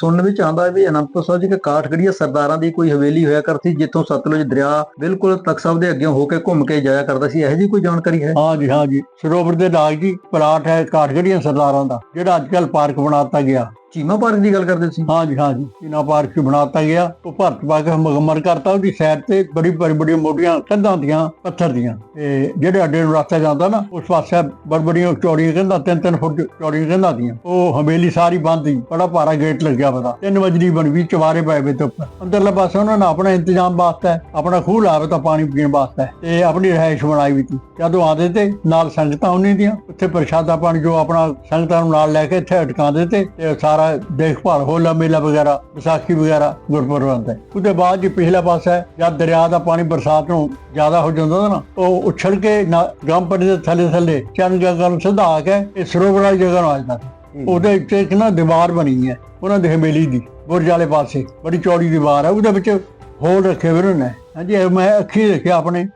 ਸੁਣਨ ਵਿੱਚ ਆਉਂਦਾ ਹੈ ਵੀ ਅਨੰਦਪੁਰ ਸਾਹਿਬ ਜੀ ਕਿ ਕਾਠਗੜੀਆ ਸਰਦਾਰਾਂ ਦੀ ਕੋਈ ਹਵੇਲੀ ਹੋਇਆ ਕਰਦੀ ਜਿੱਥੋਂ ਸਤਲੁਜ ਦਰਿਆ ਬਿਲਕੁਲ ਤਖਤ ਸਾਹਿਬ ਦੇ ਅੱਗੇ ਹੋ ਕੇ ਘੁੰਮ ਕੇ ਜਾਇਆ ਕਰਦਾ ਸੀ। ਇਹੋ ਜੀ ਕੋਈ ਜਾਣਕਾਰੀ ਹੈ? ਹਾਂ ਜੀ ਹਾਂ ਜੀ। ਸਰੋਵਰ ਦੇ ਨਾਲ ਜੀ ਪਲਾਟ ਹੈ ਕਾਠਗੜੀਆ ਸਰਦਾਰਾਂ ਦਾ, ਜਿਹੜਾ ਅੱਜ ਕੱਲ ਪਾਰਕ ਬਣਾਤਾ ਗਿਆ। ਚੀਮਾ ਪਾਰਕ ਦੀ ਗੱਲ ਕਰਦੇ ਸੀ? ਹਾਂਜੀ ਹਾਂਜੀ ਚੀਨਾ ਪਾਰਕ ਹੀ ਬਣਾਤਾ ਗਿਆ ਉਹ ਭਰਤ ਪਾ ਕੇ ਮਗਮਰ ਕਰਤਾ ਉਹਦੀ ਸਾਈਡ ਤੇ ਬੜੀ ਬੜੀ ਬੜੀ ਮੋਟੀਆਂ ਕੰਧਾਂ ਦੀਆਂ ਪੱਥਰ ਦੀਆਂ। ਤੇ ਜਿਹੜੇ ਅੱਡੇ ਨੂੰ ਰਸਤਾ ਜਾਂਦਾ ਨਾ ਉਸ ਪਾਸੇ ਬੜ ਬੜੀਆਂ ਚੌੜੀਆਂ ਕੰਧਾਂ ਤਿੰਨ ਤਿੰਨ ਫੁੱਟ ਚੌੜੀਆਂ ਕੰਧਾਂ ਦੀਆਂ ਉਹ ਹਵੇਲੀ ਸਾਰੀ ਬੰਦ ਸੀ ਬੜਾ ਭਾਰਾ ਗੇਟ ਲੱਗਿਆ ਪਤਾ। ਤਿੰਨ ਵਜਰੀ ਬਣ ਵੀ ਚਵਾਰੇ ਪਏ ਵੇ ਤੇ ਉੱਪਰ। ਅੰਦਰਲੇ ਪਾਸੇ ਉਹਨਾਂ ਨੇ ਆਪਣਾ ਇੰਤਜ਼ਾਮ ਵਾਸਤਾ ਆਪਣਾ ਖੂਹ ਲਾਵੇ ਤਾਂ ਪਾਣੀ ਪੀਣ ਵਾਸਤਾ ਤੇ ਆਪਣੀ ਰਹਿائش ਬਣਾਈ ਵੀ ਤੀ ਜਦੋਂ ਆਦੇ ਤੇ ਨਾਲ ਸੰਗਤਾਂ ਉਹਨਾਂ ਦੀਆਂ ਉੱਥੇ ਪ੍ਰਸ਼ਾਦਾ ਪਾਣੀ ਜੋ ਆਪਣਾ ਸੰਗਤਾਂ ਨੂੰ ਨਾਲ ਲੈ ਕੇ ਇੱਥੇ ਅਟਕਾਉਂਦੇ ਤੇ ਸਾਰਾ ਸਾਰਾ ਦੇਖਭਾਲ ਹੋਲਾ ਮੇਲਾ ਵਗੈਰਾ ਵਿਸਾਖੀ ਵਗੈਰਾ ਗੁਰਪੁਰਬ ਹੈ। ਉਹਦੇ ਬਾਅਦ ਜੀ ਪਿਛਲਾ ਪਾਸਾ ਹੈ ਜਦ ਦਰਿਆ ਦਾ ਪਾਣੀ ਬਰਸਾਤ ਨੂੰ ਜ਼ਿਆਦਾ ਹੋ ਜਾਂਦਾ ਨਾ ਉਹ ਉਛੜ ਕੇ ਗੰਪੜੀ ਦੇ ਥੱਲੇ ਥੱਲੇ ਚੰਨ ਜਗ੍ਹਾ ਨੂੰ ਸਿੱਧਾ ਆ ਕੇ ਇਹ ਸਰੋਵਰ ਵਾਲੀ ਜਗ੍ਹਾ ਨੂੰ ਆ ਜਾਂਦਾ। ਉਹਦੇ ਉੱਤੇ ਇੱਕ ਨਾ ਦੀਵਾਰ ਬਣੀ ਹੈ ਉਹਨਾਂ ਦੇ ਹਵੇਲੀ ਦੀ ਬੁਰਜ ਵਾਲੇ ਪਾਸੇ ਬੜੀ ਚੌੜੀ ਦੀਵਾਰ ਹੈ ਉਹਦੇ ਵਿੱਚ ਹੋਲ ਰੱਖੇ ਹੋਏ ਨੇ ਹਾਂਜੀ ਮੈਂ ਅੱਖੀ ਦੇਖਿਆ ਆਪਣੇ